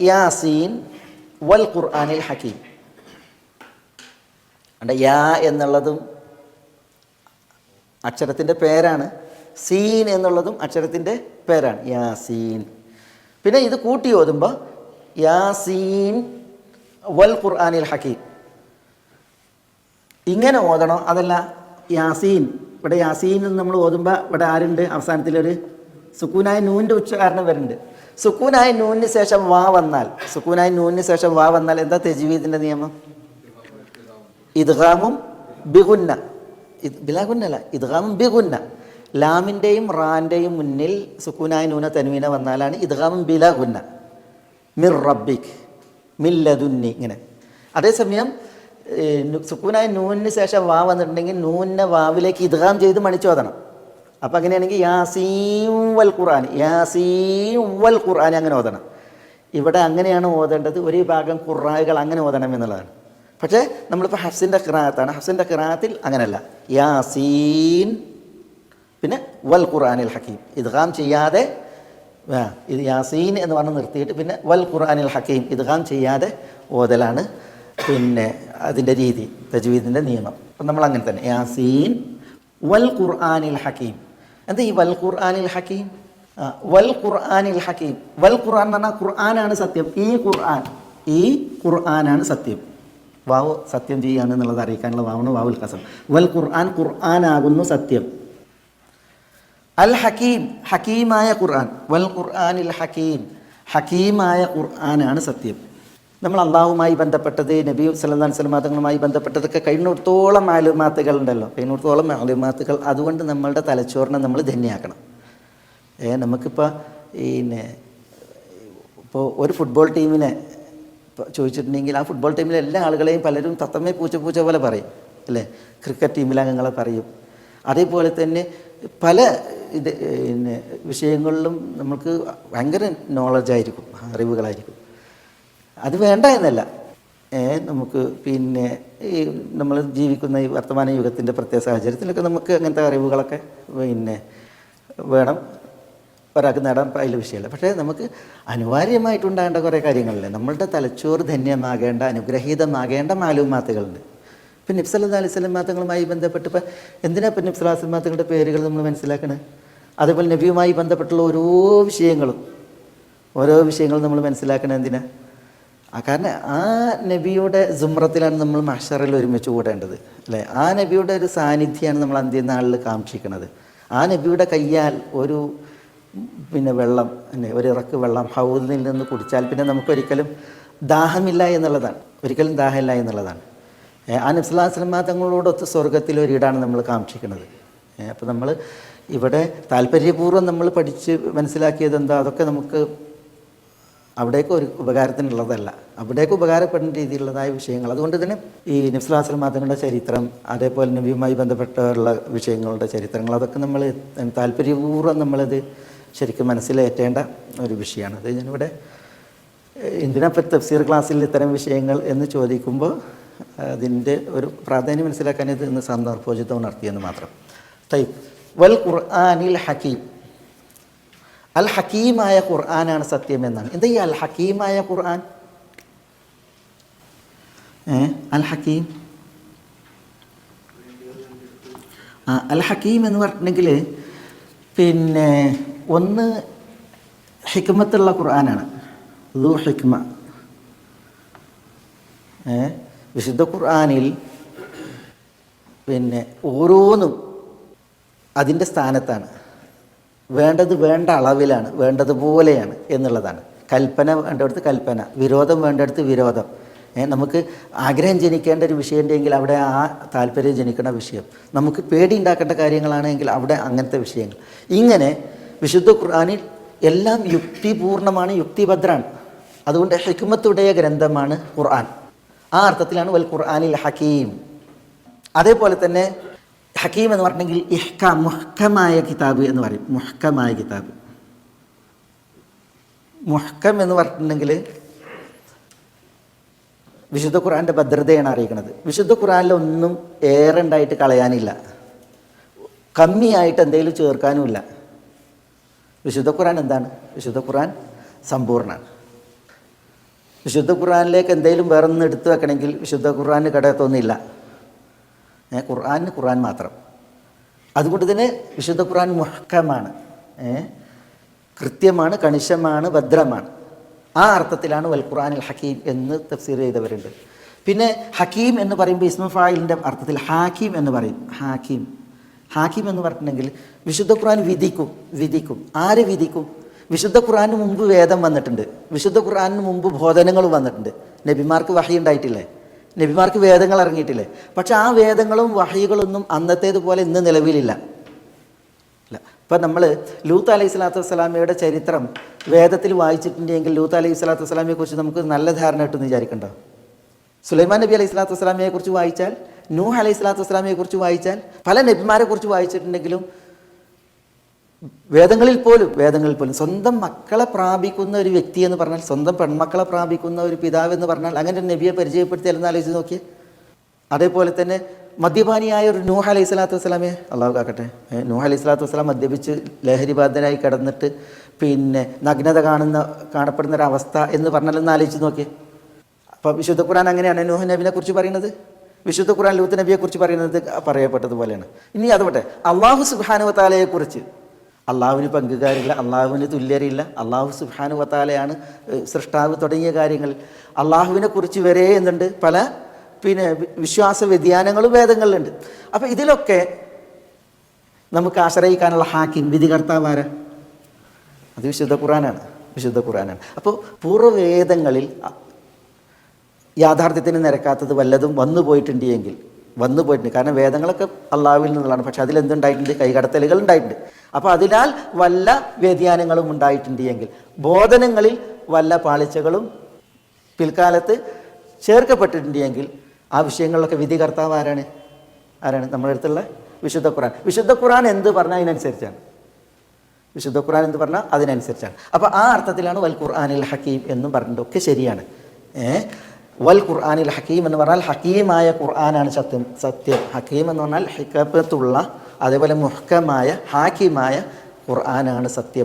യാസീൻ വൽ ഖുർആാനിൽ ഹക്കീം. അണ്ട യാ എന്നുള്ളതും അക്ഷരത്തിന്റെ പേരാണ്. സീൻ എന്നുള്ളതും അക്ഷരത്തിന്റെ പേരാണ്. യാസീൻ. പിന്നെ ഇത് കൂട്ടി ഓതുമ്പോൾ യാസീൻ വൽ ഖുർആാനിൽ ഹക്കീം. ഇങ്ങനെ ഓതണോ അതല്ല യാസീൻ? ഇവിടെ യാസീൻ നമ്മൾ ഓതുമ്പോൾ ഇവിടെ ആരുണ്ട്? അവസാനത്തിലൊരു സുക്കൂനായ നൂന്റെ ഉച്ചാരണം വരുന്നുണ്ട്. സുക്കൂനായ നൂനിന് ശേഷം വാ വന്നാൽ സുക്കൂനായ നൂനിന് ശേഷം വാ വന്നാൽ എന്താ തെജീവീദിന്റെ നിയമം? ഇദ്ഗാമും ബിഗുന്ന. ബിലാഗുന്നല്ല ഇദ്ഗാമും ബിഗുന്ന. ലാമിന്റെയും റാന്റെയും മുന്നിൽ സുക്കൂനായ നൂന തനുവീന വന്നാലാണ് ഇദ്ഗാമും ബിലാഗുന്ന. മിർ റബ്ബിക് മില്ലതുന്നി ഇങ്ങനെ. അതേസമയം സുക്കൂനായ നൂനിന് ശേഷം വാ വന്നിട്ടുണ്ടെങ്കിൽ നൂനിനെ വാവിലേക്ക് ഇദ്ഗാം ചെയ്ത് മണിച്ചോതണം. അപ്പം അങ്ങനെയാണെങ്കിൽ യാസീം വൽ ഖുർആൻ യാസീം വൽ ഖുർആൻ അങ്ങനെ ഓതണം. ഇവിടെ അങ്ങനെയാണ് ഓതേണ്ടത്. ഒരു ഭാഗം ഖുറായകൾ അങ്ങനെ ഓതണം എന്നുള്ളതാണ്. പക്ഷേ നമ്മളിപ്പോൾ ഹഫ്സിന്റെ ഖിറാത്താണ് ഹഫ്സിന്റെ ഖിറാത്തിൽ അങ്ങനെയല്ല. യാസീൻ പിന്നെ വൽ ഖുർആനിൽ ഹക്കീം. ഇദ്ഗാം ചെയ്യാതെ ഇത് യാസീൻ എന്ന് പറഞ്ഞ് നിർത്തിയിട്ട് പിന്നെ വൽ ഖുർആനിൽ ഹക്കീം ഇദ്ഗാം ചെയ്യാതെ ഓതലാണ്. പിന്നെ അതിന്റെ രീതി തജ്വീദിന്റെ നിയമം. അപ്പം നമ്മൾ അങ്ങനെ തന്നെ. യാസീൻ വൽ ഖുർആനിൽ ഹക്കീം. എന്താ ഈ വൽ ഖുർആാനിൽ ഹക്കീം? വൽ ഖുർആാനിൽ ഹക്കീം. വൽ ഖുർആൻ എന്ന് പറഞ്ഞാൽ ഖുർആനാണ് സത്യം. ഈ ഖുർആൻ ഈ ഖുർആനാണ് സത്യം. വാവ് സത്യം ചെയ്യുകയാണ് എന്നുള്ളത് അറിയിക്കാനുള്ള വാവാണ് വാവുൽ കസം വൽ ഖുർആൻ ഖുർആനാകുന്നു സത്യം. അൽ ഹക്കീം ഹക്കീമായ ഖുർആൻ. വൽ ഖുർആനിൽ ഹക്കീം ഹക്കീമായ ഖുർആനാണ് സത്യം. നമ്മൾ അള്ളാഹുമായി ബന്ധപ്പെട്ടത് നബി സല്ലല്ലാഹു അലൈഹി തങ്ങളുമായി ബന്ധപ്പെട്ടതൊക്കെ കഴിഞ്ഞിടത്തോളം മാലുമാത്തുകൾ ഉണ്ടല്ലോ കഴിഞ്ഞിടത്തോളം മാലുമാത്തുകൾ അതുകൊണ്ട് നമ്മളുടെ തലച്ചോറിനെ നമ്മൾ ധന്യാക്കണം ഏ നമുക്കിപ്പോൾ പിന്നെ ഇപ്പോൾ ഒരു ഫുട്ബോൾ ടീമിനെ ചോദിച്ചിട്ടുണ്ടെങ്കിൽ ആ ഫുട്ബോൾ ടീമിലെ എല്ലാ ആളുകളെയും പലരും തത്തമ്മേ പൂച്ച പൂച്ച പോലെ പറയും അല്ലേ? ക്രിക്കറ്റ് ടീമിലെ അംഗങ്ങളെ പറയും. അതേപോലെ തന്നെ പല ഇത് പിന്നെ വിഷയങ്ങളിലും നമുക്ക് ഭയങ്കര നോളജായിരിക്കും അറിവുകളായിരിക്കും. അത് വേണ്ട എന്നല്ല. നമുക്ക് പിന്നെ ഈ നമ്മൾ ജീവിക്കുന്ന ഈ വർത്തമാന യുഗത്തിന്റെ പ്രത്യേക സാഹചര്യത്തിലൊക്കെ നമുക്ക് അങ്ങനത്തെ അറിവുകളൊക്കെ പിന്നെ വേണം ഒരാൾക്ക് നേടാൻ അതിൽ വിഷയമല്ല. പക്ഷേ നമുക്ക് അനിവാര്യമായിട്ടുണ്ടാകേണ്ട കുറേ കാര്യങ്ങളല്ലേ നമ്മളുടെ തലച്ചോറ് ധന്യമാകേണ്ട അനുഗ്രഹീതമാകേണ്ട മാലൂമാത്തുകളുണ്ട്. ഇപ്പം നിബ്സല്ലാ അലൈഹി സ്വലം മാത്തങ്ങളുമായി ബന്ധപ്പെട്ട് ഇപ്പം എന്തിനാ ഇപ്പം നിബ്സലാ മാത്തങ്ങളുടെ പേരുകൾ നമ്മൾ മനസ്സിലാക്കണേ? അതേപോലെ നബിയുമായി ബന്ധപ്പെട്ടുള്ള ഓരോ വിഷയങ്ങളും ഓരോ വിഷയങ്ങളും നമ്മൾ മനസ്സിലാക്കണത് എന്തിനാ? കാരണം ആ നബിയുടെ സുമ്രത്തിലാണ് നമ്മൾ മഷറിൽ ഒരുമിച്ച് കൂടേണ്ടത് അല്ലേ? ആ നബിയുടെ ഒരു സാന്നിധ്യമാണ് നമ്മൾ അന്ത്യനാളിൽ കാക്ഷിക്കുന്നത് ആ നബിയുടെ കയ്യാൽ ഒരു പിന്നെ വെള്ളം പിന്നെ ഒരു ഇറക്ക് വെള്ളം ഹൗദിൽ നിന്ന് കുടിച്ചാൽ പിന്നെ നമുക്കൊരിക്കലും ദാഹമില്ല എന്നുള്ളതാണ്. ഒരിക്കലും ദാഹമില്ല എന്നുള്ളതാണ്. ആ നബ്സലാസ്ലമ തങ്ങളോടൊത്ത് സ്വർഗത്തിൽ ഒരിടാണ് നമ്മൾ കാക്ഷിക്കുന്നത് അപ്പോൾ നമ്മൾ ഇവിടെ താല്പര്യപൂർവം നമ്മൾ പഠിച്ച് മനസ്സിലാക്കിയത് എന്താ? അതൊക്കെ നമുക്ക് അവിടേക്ക് ഒരു ഉപകാരത്തിനുള്ളതല്ല. അവിടേക്ക് ഉപകാരപ്പെടുന്ന രീതിയിലുള്ളതായ വിഷയങ്ങൾ. അതുകൊണ്ട് തന്നെ ഈ നിഫ്സലാസ്ലം മാതങ്ങളുടെ ചരിത്രം അതേപോലെ നബിയുമായി ബന്ധപ്പെട്ടുള്ള വിഷയങ്ങളുടെ ചരിത്രങ്ങൾ അതൊക്കെ നമ്മൾ താല്പര്യപൂർവം നമ്മളത് ശരിക്കും മനസ്സിലേറ്റേണ്ട ഒരു വിഷയമാണ്. അത് ഞാനിവിടെ എന്തിനാപ്പോൾ തഫ്സീർ ക്ലാസ്സിൽ ഇത്തരം വിഷയങ്ങൾ എന്ന് ചോദിക്കുമ്പോൾ അതിന്റെ ഒരു പ്രാധാന്യം മനസ്സിലാക്കാൻ ഇത് ഇന്ന് സന്ദർഭോചിതം ഉണർത്തിയെന്ന് മാത്രം. തൈ വൽ ഖുർആനിൽ ഹക്കീം അൽ ഹക്കീമായ ഖുർആനാണ് സത്യം എന്നാണ്. എന്താ ഈ അൽ ഹക്കീമായ ഖുർആൻ? അൽ ഹക്കീം അൽ ഹക്കീം എന്ന് പറഞ്ഞിട്ടുണ്ടെങ്കിൽ പിന്നെ ഒന്ന് ഹിക്മത്തുള്ള ഖുർആനാണ്. ദു ഹിക്മ. വിശുദ്ധ ഖുർആനിൽ പിന്നെ ഓരോന്നും അതിന്റെ സ്ഥാനത്താണ്. വേണ്ടത് വേണ്ട അളവിലാണ് വേണ്ടതുപോലെയാണ് എന്നുള്ളതാണ്. കൽപ്പന വേണ്ടടുത്ത് കൽപ്പന വിരോധം വേണ്ടടുത്ത് വിരോധം. നമുക്ക് ആഗ്രഹം ജനിക്കേണ്ട ഒരു വിഷയം ഉണ്ടെങ്കിൽ അവിടെ ആ താല്പര്യം ജനിക്കേണ്ട വിഷയം. നമുക്ക് പേടി ഉണ്ടാക്കേണ്ട കാര്യങ്ങളാണെങ്കിൽ അവിടെ അങ്ങനത്തെ വിഷയങ്ങൾ. ഇങ്ങനെ വിശുദ്ധ ഖുർആാനിൽ എല്ലാം യുക്തിപൂർണമാണ് യുക്തിഭദ്രാണ്. അതുകൊണ്ട് ഹിക്മത്തുടേ ഗ്രന്ഥമാണ് ഖുർആൻ. ആ അർത്ഥത്തിലാണ് വൽ ഖുർആാനിൽ ഹക്കീം അതേപോലെ തന്നെ ഹക്കീം എന്ന് പറഞ്ഞെങ്കിൽ ഇഹ്ക മുഹ്കമായ കിതാബ് എന്ന് പറയും. മുഹ്കമായ കിതാബ്. മുഹ്കം എന്ന് പറഞ്ഞിട്ടുണ്ടെങ്കിൽ വിശുദ്ധ ഖുർആന്റെ ഭദ്രതയാണ് അറിയിക്കുന്നത് വിശുദ്ധ ഖുർആനിലൊന്നും ഏറെ ഉണ്ടായിട്ട് കളയാനില്ല. കമ്മിയായിട്ട് എന്തെങ്കിലും ചേർക്കാനുമില്ല. വിശുദ്ധ ഖുർആൻ എന്താണ്? വിശുദ്ധ ഖുർആൻ സമ്പൂർണമാണ്. വിശുദ്ധ ഖുർആനിലേക്ക് എന്തെങ്കിലും വേറെ ഒന്ന് എടുത്തു വെക്കണമെങ്കിൽ വിശുദ്ധ ഖുർആന് കടത്തൊന്നുമില്ല ഏ ഖുർആന് ഖുർആൻ മാത്രം. അതുകൊണ്ട് തന്നെ വിശുദ്ധ ഖുർആൻ മുഹക്കമാണ്. കൃത്യമാണ് കണിശമാണ് ഭദ്രമാണ്. ആ അർത്ഥത്തിലാണ് വൽ ഖുർആനിൽ ഹക്കീം എന്ന് തഫ്സീർ ചെയ്തവരുണ്ട്. പിന്നെ ഹക്കീം എന്ന് പറയുമ്പോൾ ഇസ്മു ഫായിലിന്റെ അർത്ഥത്തിൽ ഹാക്കീം എന്ന് പറയും. ഹാക്കീം. ഹാക്കീം എന്ന് പറഞ്ഞിട്ടുണ്ടെങ്കിൽ വിശുദ്ധ ഖുർആൻ വിധിക്കും വിധിക്കും. ആര് വിധിക്കും? വിശുദ്ധ ഖുർആാനിന് മുമ്പ് വേദം വന്നിട്ടുണ്ട്. വിശുദ്ധ ഖുർആനിന് മുമ്പ് ബോധനങ്ങൾ വന്നിട്ടുണ്ട്. നബിമാർക്ക് വഹി ഉണ്ടായിട്ടില്ലേ? നബിമാർക്ക് വേദങ്ങൾ ഇറങ്ങിയിട്ടില്ലേ? പക്ഷെ ആ വേദങ്ങളും വഹികളൊന്നും അന്നത്തേതുപോലെ ഇന്ന് നിലവിലില്ല. ഇല്ല. ഇപ്പം നമ്മൾ ലൂത്ത് അലൈഹി സ്വലാത്തു വസ്സലാമയുടെ ചരിത്രം വേദത്തിൽ വായിച്ചിട്ടുണ്ടെങ്കിൽ ലൂത്ത് അലൈഹി സ്വലാത്തു വസ്സലാമിയെക്കുറിച്ച് നമുക്ക് നല്ല ധാരണ കിട്ടുമെന്ന് വിചാരിക്കണ്ടോ? സുലൈമാൻ നബി അലൈഹി സ്വലാത്തു വസ്സലാമിയെക്കുറിച്ച് വായിച്ചാൽ നൂഹ് അലൈഹി സ്വലാത്തു വസ്സലാമിയെക്കുറിച്ച് വായിച്ചാൽ പല നബിമാരെക്കുറിച്ച് വായിച്ചിട്ടുണ്ടെങ്കിലും വേദങ്ങളിൽ പോലും വേദങ്ങളിൽ പോലും സ്വന്തം മക്കളെ പ്രാപിക്കുന്ന ഒരു വ്യക്തി എന്ന് പറഞ്ഞാൽ സ്വന്തം പെൺമക്കളെ പ്രാപിക്കുന്ന ഒരു പിതാവ് എന്ന് പറഞ്ഞാൽ അങ്ങനെ ഒരു നബിയെ പരിചയപ്പെടുത്തി എന്ന് ആലോചിച്ച് നോക്കിയേ. അതേപോലെ തന്നെ മദ്യപാനിയായ ഒരു നൂഹ അലൈഹി സ്വലാത്തു വസ്സലാമെ അള്ളാഹു കാക്കട്ടെ നൂഹ അലൈഹി സ്വലാത്തു വസ്സലാം മദ്യപിച്ച് ലഹരിബാധനായി കിടന്നിട്ട് പിന്നെ നഗ്നത കാണുന്ന കാണപ്പെടുന്ന ഒരു അവസ്ഥ എന്ന് പറഞ്ഞാലൊന്ന് ആലോചിച്ച് നോക്കിയേ. അപ്പം വിശുദ്ധ ഖുർആൻ അങ്ങനെയാണ് നൂഹ നബിനെ കുറിച്ച് പറയുന്നത്. വിശുദ്ധ ഖുർആൻ ലൂത്ത് നബിയെ കുറിച്ച് പറയുന്നത് പറയപ്പെട്ടതുപോലെയാണ്. ഇനി അതുപോട്ടെ അള്ളാഹു സുബാനു വത്താലയെ കുറിച്ച്. അള്ളാഹുവിന് പങ്കുകാരില്ല അള്ളാഹുവിന് തുല്യരില്ല അള്ളാഹു സുഹാനു വത്താലയാണ് സൃഷ്ടാവ് തുടങ്ങിയ കാര്യങ്ങൾ. അള്ളാഹുവിനെ കുറിച്ച് വരെ എന്നുണ്ട് പല പിന്നെ വിശ്വാസ വ്യതിയാനങ്ങളും വേദങ്ങളിലുണ്ട്. അപ്പോൾ ഇതിലൊക്കെ നമുക്ക് ആശ്രയിക്കാനുള്ള ഹാക്കിം വിധികർത്താവ് ആരാ? അത് വിശുദ്ധ ഖുറാനാണ് വിശുദ്ധ ഖുറാനാണ് അപ്പോൾ പൂർവവേദങ്ങളിൽ യാഥാർത്ഥ്യത്തിന് നിരക്കാത്തത് വല്ലതും വന്നു പോയിട്ടുണ്ട് എങ്കിൽ വന്നു പോയിട്ടുണ്ട്. കാരണം വേദങ്ങളൊക്കെ അള്ളാവിൽ നിന്നുള്ളതാണ്. പക്ഷെ അതിലെന്തുണ്ടായിട്ടുണ്ട്? കൈകടത്തലുകൾ ഉണ്ടായിട്ടുണ്ട്. അപ്പോൾ അതിനാൽ വല്ല വ്യതിയാനങ്ങളും ഉണ്ടായിട്ടുണ്ട് എങ്കിൽ ബോധനങ്ങളിൽ വല്ല പാളിച്ചകളും പിൽക്കാലത്ത് ചേർക്കപ്പെട്ടിട്ടുണ്ട് എങ്കിൽ ആ വിഷയങ്ങളിലൊക്കെ വിധികർത്താവ് ആരാണ്? ആരാണ്? നമ്മുടെ അടുത്തുള്ള വിശുദ്ധ ഖുറാൻ വിശുദ്ധ ഖുറാൻ എന്ത് പറഞ്ഞാൽ അതിനനുസരിച്ചാണ്. വിശുദ്ധ ഖുർആൻ എന്ന് പറഞ്ഞാൽ അതിനനുസരിച്ചാണ്. അപ്പോൾ ആ അർത്ഥത്തിലാണ് വൽ ഖുർആനിൽ ഹക്കീം എന്നും പറഞ്ഞിട്ടൊക്കെ ശരിയാണ്. ഏ? വൽ ഖുർആാനിൽ ഹക്കീം എന്ന് പറഞ്ഞാൽ ഹക്കീമായ ഖുർആനാണ് സത്യം സത്യം. ഹക്കീം എന്ന് പറഞ്ഞാൽ ഹിക്കപ്പത്തുള്ള അതേപോലെ മുഹക്കമായ ഹാക്കിമായ ഖുർആനാണ് സത്യം.